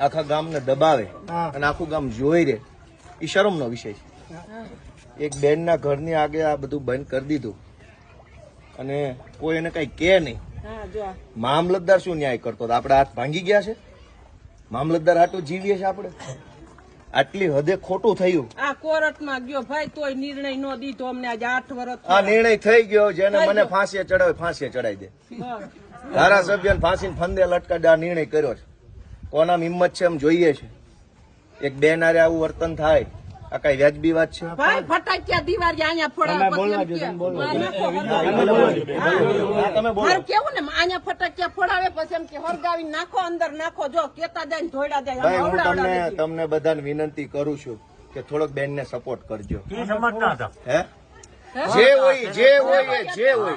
આખા ગામને દબાવે અને આખું ગામ જોઈ રે એ શરમનો વિષય છે. એક બેનના ઘરની આગે આ બધું બંધ કરી દીધું. અને કોઈ એને કઈ કે નહીં. હા જો આ. મામલતદાર શું ન્યાય કરતો? આપણે હાથ ભાંગી ગયા છે? મામલતદાર આટલું જીવીએ છે આપણે? આટલી હદે ખોટું થયું. આ કોર્ટમાં ગયો ભાઈ તોય નિર્ણય નો દીધો અમને. આજે આઠ વર્ષ આ નિર્ણય થઈ ગયો જેને મને ફાંસી ફાંસીએ ચડાવે ફાંસીએ ચડાવી દે. ધારાસભ્ય ફાંસી ફંદે લટકાડે આ નિર્ણય કર્યો છે. કોના હિંમત છે એમ જોઈએ છે. એક બેન આરે આવું વર્તન થાય આ કઈ વ્યાજબી વાત છે? ભાઈ ફટાક્યા દિવાળી અહીંયા તમે બોલો. મારે કેવું ને અહીંયા ફટાક્યા ફોડાવે પછી એમ કે હરગાવી નાખો અંદર નાખો જો કેતા જાય ને જાય હું તમને. તમને બધાને વિનંતી કરું છું કે થોડોક બેનને સપોર્ટ કરજો. હે? હે? જે હોય જે હોય જે હોય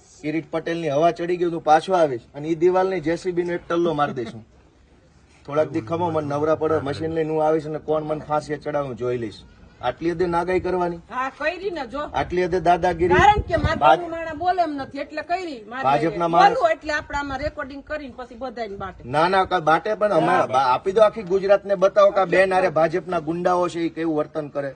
કિરીટ પટેલની હવા ચડી ગયું હોય પાછો આવીશ અને એ દિવાલની જેસીબી નો એક ટલ્લો મારી દઈશું. થોડાક દી ખમો મને નવરા પડે મશીન લઈને હું આવીશ અને કોણ મને ફાંસી ચડાવું જોઈ લઈશ. આટલી હદે નાગાઈ કરવાની? આટલી હદે દાદાગીરી? કારણ કે મારા ભાજ- બાપુ માણા બોલે એમ નથી એટલે કરી ભાજપના માણસ- એટલે આપણે રેકોર્ડિંગ કરીને પછી બધાને બાટે. ના ના બાટે પણ અમે આપી દો આખી ગુજરાતને બતાવો કે બેન આરે ભાજપના ગુંડાઓ છે એ કેવું વર્તન કરે.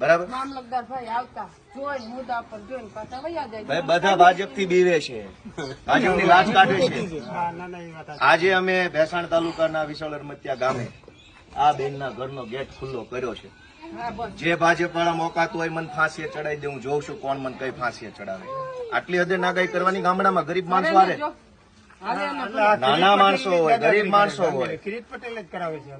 બરાબર? મામલતદાર ભાઈ આવતા. જોઈને મુદ્દા પર જોઈને પાછા વયા જાય. ભાઈ બધા ભાજપથી બીવે છે. ભાજપની લાજ કાઢે છે. ના ના. આજે અમે ભેસાણ તાલુકાના વિશાળ અરમતિયા ગામે આ બેનના ઘરનો ગેટ ખુલ્લો કર્યો છે. જે ભાજપ વાળા મોકાતું હોય મને ફાંસીએ ચડાવી દે હું જોઉં છું કોણ મને કઈ ફાંસીએ ચડાવે. આટલી હદે નાગાઈ કરવાની ગામડામાં ગરીબ માણસો હારે જો. હવે એને એટલે આ નાના માણસો હોય ગરીબ માણસો હોય કિરીટ પટેલ જ કરાવે છે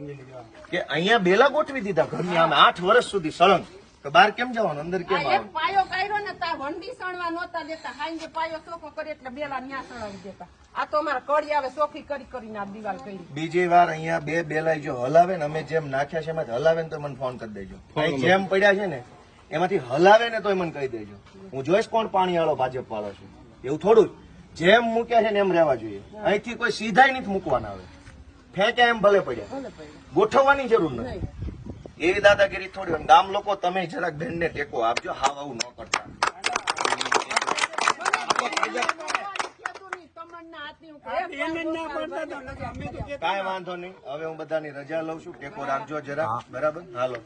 કે અહીંયા બેલા ગોઠવી દીધા ઘરની આમે આઠ વર્ષ સુધી સળંગ. તો બહાર કેમ જવાનું? અંદર કેમ આ પાયો કાઢ્યો ને તા વંડી સણવા નહોતા દેતા. હાંજે પાયો ચોખ્ખો કરી એટલે બેલા ન્યા સણાવી દેતા. આ તો અમારા કડી આવે ચોખ્ખી કરી કરીને આ દિવાલ કરી. બીજી વાર અહીંયા બે બેલાઈ જો હલાવે ને અમે જેમ નાખ્યા છે એમાંથી હલાવે ને તો મને ફોન કરી દેજો. અહીં જેમ પડ્યા છે ને એમાંથી હલાવે ને તોય મને કહી દેજો. હું જોઈશ કોણ પાણી વાળો ભાજપ વાળો છે. એવું થોડું જ. જેમ મૂક્યા છે ને એમ રહેવા જોઈએ. અહીંથી કોઈ સીધા નથી મૂકવાના આવે ફેંક્યા એમ ભલે પડ્યા. ગોઠવવાની જરૂર નથી. એવી દાદાગીરી થોડી. ગામ લોકો તમે જરાક બેનને ટેકો આપજો. હાવ આવું ન કરતા. કાંઈ વાંધો નહીં. હવે હું બધાની રજા લઉં છું. ટેકો રાખજો જરા બરાબર? હાલો.